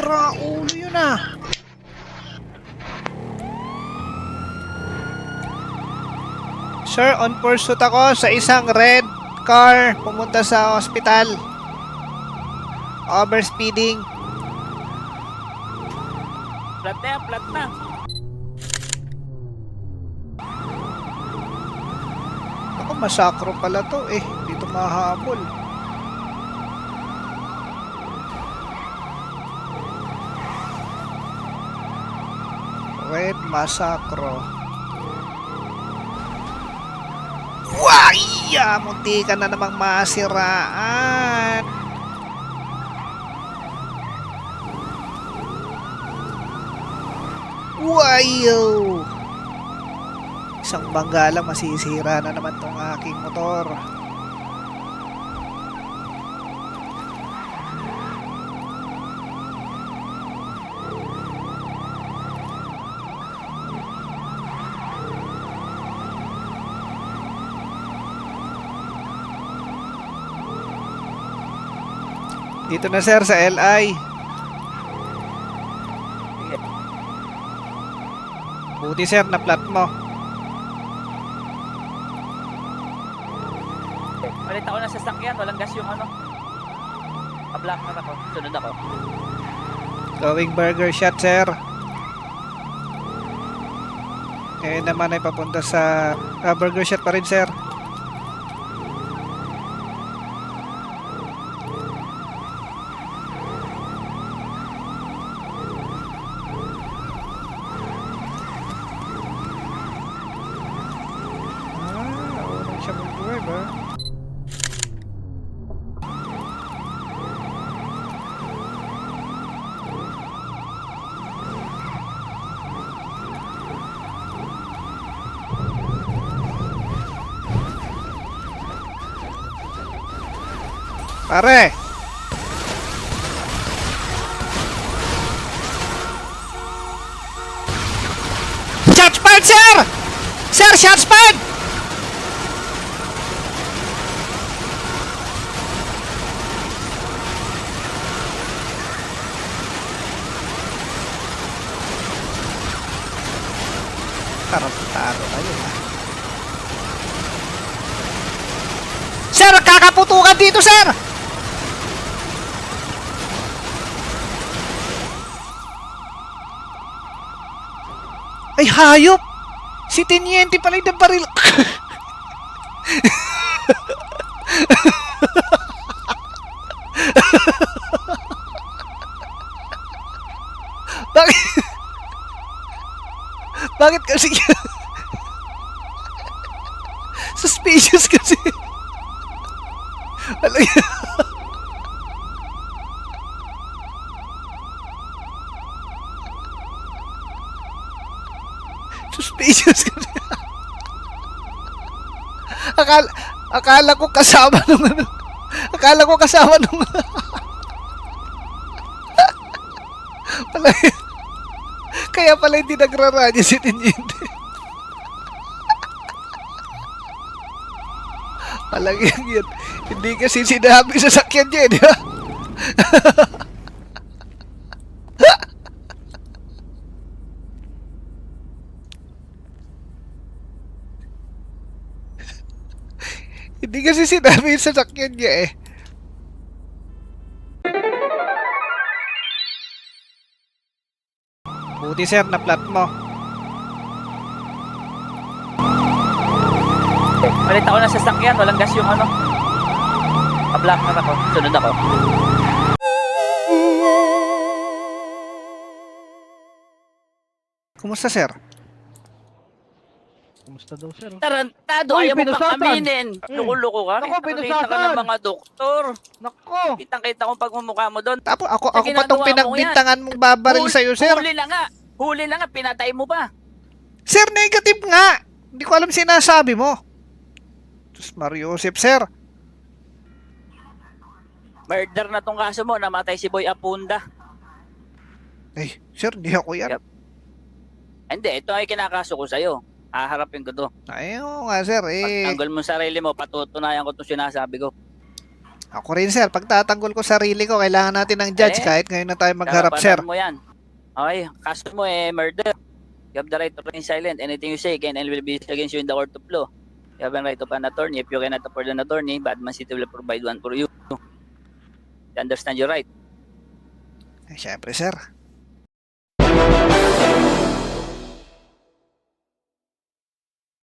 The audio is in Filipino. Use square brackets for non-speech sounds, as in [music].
Sira ulo yun ah. Sir, on pursuit ako sa isang red car pumunta sa hospital. Overspeeding. Flat na flat na. Ako, masakro pala to eh. Dito mahabol. Red Masakro. Waya! Munti ka na namang masiraan. Wayo! Isang bangga lang masisira na naman tong aking motor. Dito na sir sa LI. Buti sir na plat mo. Palit ako ng sasakyan, walang gas yung ano. Pa-black na ako, sunod ako. Going burger shot, sir. Eh naman ay papunta sa ah, burger shot pa rin, sir. Ah, wala siya mag-drive, ah. Pare! Shots fired, sir! Sir, shots fired! Tarantado kayo, ha? Sir, kakaputukan dito, sir! Ay, hayop! Si Teniente pala yung baril. Bakit? Bakit kasi Suspicious kasi. Alam Suspicious kasi. akala, akala ko kasama nung ano. Akala ko kasama nung Pala, kaya pala hindi nagraradyo si Tiniente. Palagyan yun. Hindi kasi sinabi sa sakyan niya, eh, di ba? [laughs] Hindi kasi sinabi sa sakyan niya eh. Buti sir, na plat mo. Palit ako ng sasakyan, walang gas yung ano. Pa-black na ako, sunod ako. Kumusta sir? Kumusta daw, sir? Tarantado, Uy, ayaw mo pang aminin. Mm. Loko-loko ka. Nako, Kita- Kita ka ng mga doktor. Nako! Kitang-kita ko pagmumukha mo doon. Tapos ako, Sa ako pa tong ginagawa mo pinagbintangan mong babaril Hul- sa'yo sir. Huli na nga. Huli na nga, pinatay mo pa. Sir, negative nga. Hindi ko alam sinasabi mo. Diyos Mario Joseph, sir. Murder na tong kaso mo, namatay si Boy Apunda. Eh, sir, hindi ako yan. Yep. Hindi, ito ay kinakaso ko sa'yo. Haharapin ko to. Ay, oo nga, sir. Eh, Pagtanggol mo sa sarili mo, patutunayan ko itong sinasabi ko. Ako rin, sir. Pagtatanggol ko sarili ko, kailangan natin ng judge Eh, kahit ngayon na tayo magharap, sir. Karapanan mo yan. Okay, kaso mo eh, murder. You have the right to remain silent. Anything you say can and will be against you in the court of law. You have the right of an attorney. If you cannot afford an attorney, Batman City will provide one for you. You understand your right. Eh, syempre, sir.